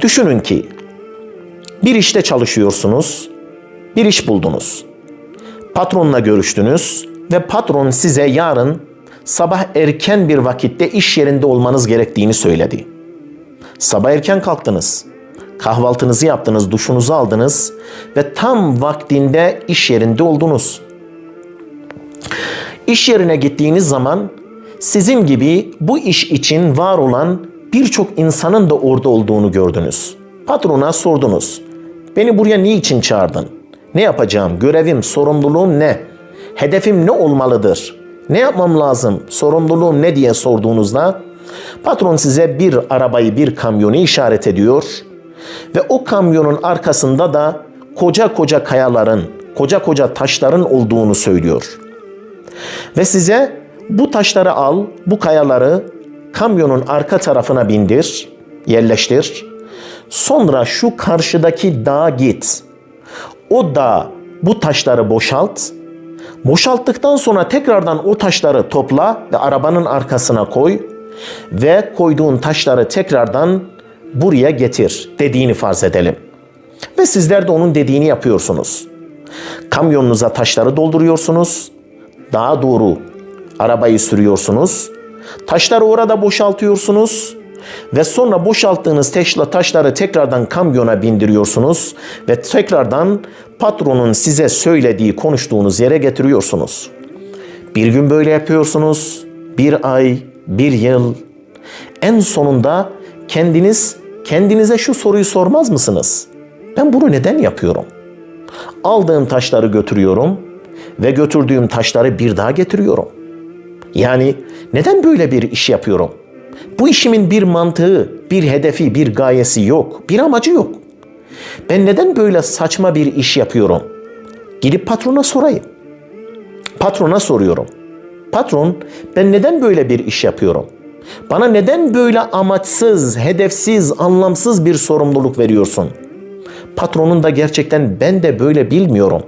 Düşünün ki bir işte çalışıyorsunuz, bir iş buldunuz. Patronla görüştünüz ve patron size yarın sabah erken bir vakitte iş yerinde olmanız gerektiğini söyledi. Sabah erken kalktınız. Kahvaltınızı yaptınız, duşunuzu aldınız ve tam vaktinde iş yerinde oldunuz. İş yerine gittiğiniz zaman sizin gibi bu iş için var olan birçok insanın da orada olduğunu gördünüz. Patrona sordunuz. Beni buraya niçin çağırdın? Ne yapacağım? Görevim, sorumluluğum ne? Hedefim ne olmalıdır? Ne yapmam lazım? Sorumluluğum ne diye sorduğunuzda patron size bir arabayı, bir kamyonu işaret ediyor ve o kamyonun arkasında da koca koca kayaların, koca koca taşların olduğunu söylüyor. Ve size bu taşları al, bu kayaları kamyonun arka tarafına bindir, yerleştir. Sonra şu karşıdaki dağa git. O dağ bu taşları boşalt. Boşalttıktan sonra tekrardan o taşları topla ve arabanın arkasına koy ve koyduğun taşları tekrardan buraya getir dediğini farz edelim. Ve sizler de onun dediğini yapıyorsunuz. Kamyonunuza taşları dolduruyorsunuz. Dağa doğru arabayı sürüyorsunuz. Taşları orada boşaltıyorsunuz ve sonra boşalttığınız taşla taşları tekrardan kamyona bindiriyorsunuz ve tekrardan patronun size söylediği, konuştuğunuz yere getiriyorsunuz. Bir gün böyle yapıyorsunuz, bir ay, bir yıl. En sonunda kendiniz kendinize şu soruyu sormaz mısınız? Ben bunu neden yapıyorum? Aldığım taşları götürüyorum ve götürdüğüm taşları bir daha getiriyorum. Yani neden böyle bir iş yapıyorum? Bu işimin bir mantığı, bir hedefi, bir gayesi yok, bir amacı yok. Ben neden böyle saçma bir iş yapıyorum? Gidip patrona sorayım. Patrona soruyorum. Patron, ben neden böyle bir iş yapıyorum? Bana neden böyle amaçsız, hedefsiz, anlamsız bir sorumluluk veriyorsun? Patronun da gerçekten ben de böyle bilmiyorum